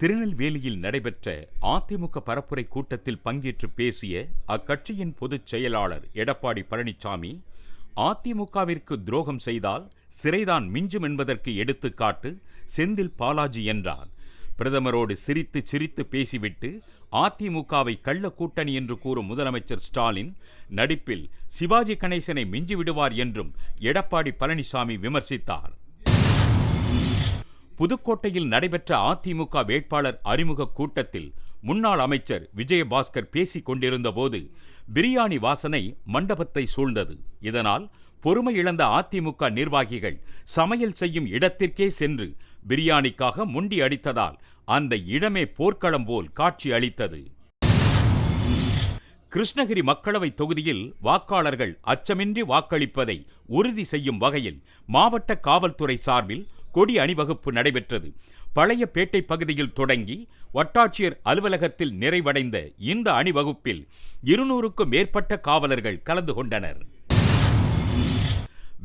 திருநெல்வேலியில் நடைபெற்ற அதிமுக பரப்புரை கூட்டத்தில் பங்கேற்று பேசிய அக்கட்சியின் பொதுச் செயலாளர் எடப்பாடி பழனிசாமி அதிமுகவிற்கு துரோகம் செய்தால் சிறைதான் மிஞ்சும் என்பதற்கு எடுத்துக்காட்டு செந்தில் பாலாஜி என்றார். பிரதமரோடு சிரித்து சிரித்து பேசிவிட்டு அதிமுகவை கள்ள கூட்டணி என்று கூறும் முதலமைச்சர் ஸ்டாலின் நடிப்பில் சிவாஜி கணேசனை மிஞ்சிவிடுவார் என்றும் எடப்பாடி பழனிசாமி விமர்சித்தார். புதுக்கோட்டையில் நடைபெற்ற அதிமுக வேட்பாளர் அறிமுக கூட்டத்தில் முன்னாள் அமைச்சர் விஜயபாஸ்கர் பேசிக் கொண்டிருந்தபோது பிரியாணி வாசனை மண்டபத்தை சூழ்ந்தது. இதனால் பொறுமை இழந்த அதிமுக நிர்வாகிகள் சமையல் செய்யும் இடத்திற்கே சென்று பிரியாணிக்காக முண்டி அடித்ததால் அந்த இடமே போர்க்களம் போல் காட்சி அளித்தது. கிருஷ்ணகிரி மக்களவை தொகுதியில் வாக்காளர்கள் அச்சமின்றி வாக்களிப்பதை உறுதி செய்யும் வகையில் மாவட்ட காவல்துறை சார்பில் கொடி அணிவகுப்பு நடைபெற்றது. பழைய பேட்டை பகுதியில் தொடங்கி வட்டாட்சியர் அலுவலகத்தில் நிறைவடைந்த இந்த அணிவகுப்பில் இருநூறுக்கும் மேற்பட்ட காவலர்கள் கலந்து கொண்டனர்.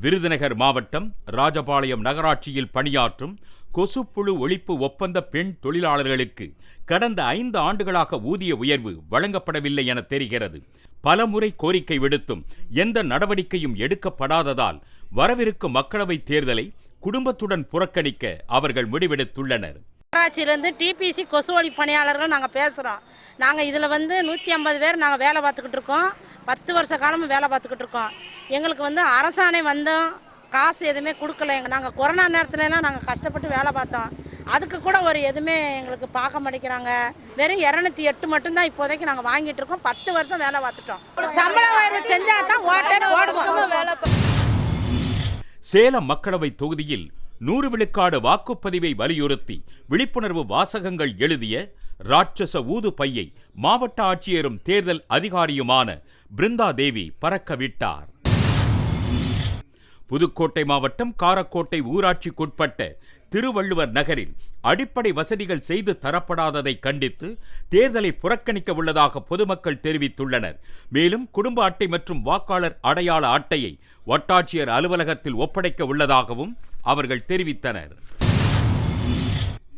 விருதுநகர் மாவட்டம் ராஜபாளையம் நகராட்சியில் பணியாற்றும் கொசுப்புழு ஒழிப்பு ஒப்பந்த பெண் தொழிலாளர்களுக்கு கடந்த ஐந்து ஆண்டுகளாக ஊதிய உயர்வு வழங்கப்படவில்லை என தெரிகிறது. பலமுறை கோரிக்கை விடுத்தும் எந்த நடவடிக்கையும் எடுக்கப்படாததால் வரவிருக்கும் மக்களவைத் தேர்தலை குடும்பத்துடன் புறக்கணிக்க அவர்கள் முடிவெடுத்துள்ளனர். நகராட்சியிலேருந்து டிபிசி கொசுவழி பணியாளர்கள் நாங்கள் பேசுகிறோம் நாங்கள் இதில் வந்து நூற்றி ஐம்பது பேர் நாங்கள் வேலை பார்த்துக்கிட்டு இருக்கோம். பத்து வருஷ காலமும் வேலை பார்த்துக்கிட்டு இருக்கோம். எங்களுக்கு வந்து அரசாணை வந்தோம் காசு எதுவுமே கொடுக்கல. எங்கள் நாங்கள் கொரோனா நேரத்துலலாம் நாங்கள் கஷ்டப்பட்டு வேலை பார்த்தோம். அதுக்கு கூட ஒரு எதுவுமே எங்களுக்கு பார்க்க மாட்டேங்கிறாங்க வெறும் இரநூத்தி எட்டு மட்டும்தான் இப்போதைக்கு நாங்கள் வாங்கிட்டு இருக்கோம். பத்து வருஷம் வேலை பார்த்துட்டோம். சம்பள உயர்வு செஞ்சால் தான் ஓட்டே போடுவோம். சேலம் மக்களவை தொகுதியில் நூறு விழுக்காடு வாக்குப்பதிவை வலியுறுத்தி விழிப்புணர்வு வாசகங்கள் எழுதிய ராட்சச ஊது பையை மாவட்ட ஆட்சியரும் தேர்தல் அதிகாரியுமான பிருந்தா தேவி பறக்கவிட்டார் புதுக்கோட்டை மாவட்டம் காரக்கோட்டை ஊராட்சிக்குட்பட்ட திருவள்ளுவர் நகரில் அடிப்படை வசதிகள் செய்து தரப்படாததை கண்டித்து தேர்தலை புறக்கணிக்க உள்ளதாக பொதுமக்கள் தெரிவித்துள்ளனர். மேலும் குடும்ப அட்டை மற்றும் வாக்காளர் அடையாள அட்டையை வட்டாட்சியர் அலுவலகத்தில் ஒப்படைக்க உள்ளதாகவும் அவர்கள் தெரிவித்தனர்.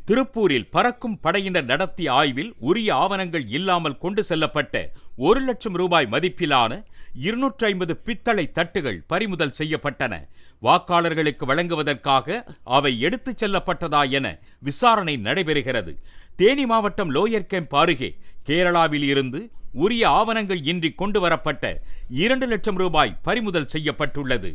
திருப்பூரில் பறக்கும் படையினர் நடத்திய ஆய்வில் உரிய ஆவணங்கள் இல்லாமல் கொண்டு செல்லப்பட்ட ஒரு லட்சம் ரூபாய் மதிப்பிலான இருநூற்றி ஐம்பது பித்தளை தட்டுகள் பறிமுதல் செய்யப்பட்டன. வாக்காளர்களுக்கு வழங்குவதற்காக அவை எடுத்துச் செல்லப்பட்டதா என விசாரணை நடைபெறுகிறது. தேனி மாவட்டம் லோயர் கேம்ப் அருகே கேரளாவில் இருந்து உரிய ஆவணங்கள் இன்றி கொண்டு வரப்பட்ட இரண்டு லட்சம் ரூபாய் பறிமுதல் செய்யப்பட்டுள்ளது.